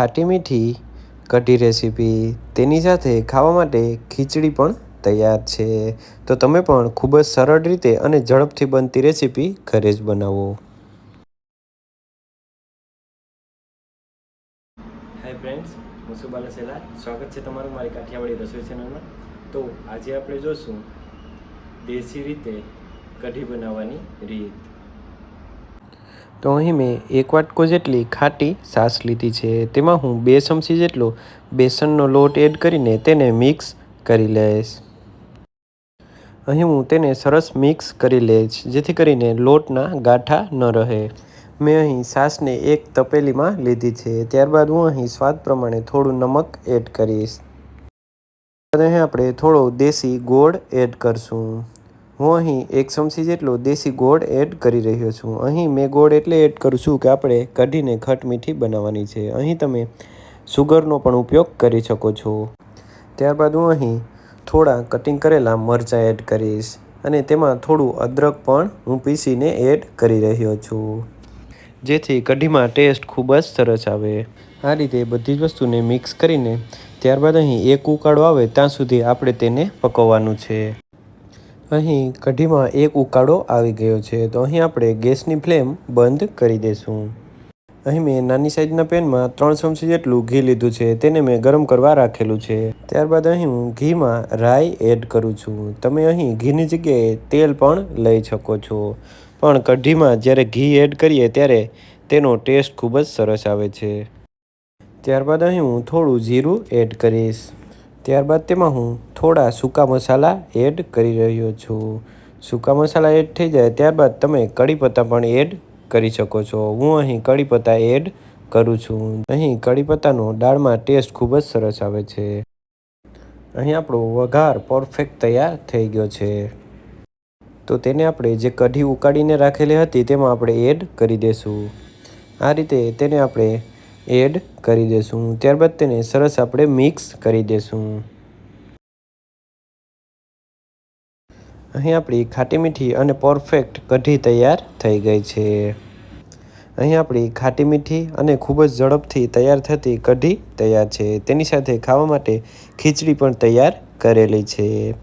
ખાટી મીઠી, કઢી રેસીપી, તેની સાથે ખાવા માટે ખીચડી પણ તૈયાર છે. તો તમે પણ ખૂબ જ સરળ રીતે અને ઝડપથી બનતી રેસીપી ઘરે જ બનાવો. હાય ફ્રેન્ડ્સ હું સુબાલા સેલા સ્વાગત છે તમારું મારી કાઠિયાવાડી રસોઈ ચેનલમાં તો આજે આપણે જોશું દેશી રીતે કઢી બનાવવાની રીત. તો અહીં મેં એક વાટકો જેટલી ખાટી છાશ લીધી છે. તેમાં હું બે ચમચી જેટલો બેસનનો લોટ એડ કરીને તેને મિક્સ કરી લઈશ. અહીં હું તેને સરસ મિક્સ કરી લઈશ, જેથી કરીને લોટના ગાંઠા ન રહે. મેં અહીં છાશને એક તપેલીમાં લીધી છે. ત્યારબાદ હું અહીં સ્વાદ પ્રમાણે થોડું નમક એડ કરીશ. અહીં આપણે થોડો દેશી ગોળ એડ કરશું. હું અહીં એક ચમચી જેટલો દેશી ગોળ એડ કરી રહ્યો છું. અહીં મેં ગોળ એટલે એડ કરું છું કે આપણે કઢીને ખટ મીઠી બનાવવાની છે. અહીં તમે સુગરનો પણ ઉપયોગ કરી શકો છો. ત્યારબાદ હું અહીં થોડા કટિંગ કરેલા મરચાં એડ કરીશ અને તેમાં થોડું અદરક પણ હું પીસીને એડ કરી રહ્યો છું. જેથી કઢીમાં ટેસ્ટ ખૂબ જ સરસ આવે. આ રીતે બધી જ વસ્તુને મિક્સ કરીને ત્યારબાદ અહીં એક ઉકાળો આવે, ત્યાં સુધી આપણે તેને પકવવાનું છે. અહીં કઢીમાં એક ઉકાળો આવી ગયો છે, તો અહીં આપણે ગેસની ફ્લેમ બંધ કરી દઈશું અહીં મેં નાની સાઇઝના પેનમાં ત્રણ ચમચી જેટલું ઘી લીધું છે, તેને મેં ગરમ કરવા રાખેલું છે. ત્યારબાદ અહીં હું ઘીમાં રાઈ એડ કરું છું. તમે અહીં ઘીની જગ્યાએ તેલ પણ લઈ શકો છો. પણ કઢીમાં જ્યારે ઘી એડ કરીએ ત્યારે તેનો ટેસ્ટ ખૂબ જ સરસ આવે છે. ત્યારબાદ અહીં હું થોડું જીરું એડ કરીશ. ત્યારબાદ તેમાં હું થોડા સૂકા મસાલા એડ કરી રહ્યો છું. સૂકા મસાલા એડ થઈ જાય ત્યારબાદ તમે કઢી પત્તા પણ એડ કરી શકો છો. હું અહીં કઢી પત્તા એડ કરું છું. અહીં કઢી પત્તાનો દાળમાં ટેસ્ટ ખૂબ જ સરસ આવે છે. અહીં આપણો વઘાર પરફેક્ટ તૈયાર થઈ ગયો છે. તો તેને આપણે જે કઢી ઉકાળીને રાખેલી હતી તેમાં આપણે એડ કરી દઈશું આ રીતે તેને આપણે એડ કરી દઈશું ત્યારબાદ તેને સરસ આપણે મિક્સ કરી દઈશું અહીં આપણી ખાટી મીઠી અને પરફેક્ટ કઢી તૈયાર થઈ ગઈ છે. અહીં આપણી ખાટી મીઠી અને ખૂબ જ ઝડપથી તૈયાર થતી કઢી તૈયાર છે. તેની સાથે ખાવા માટે ખીચડી પણ તૈયાર કરેલી છે.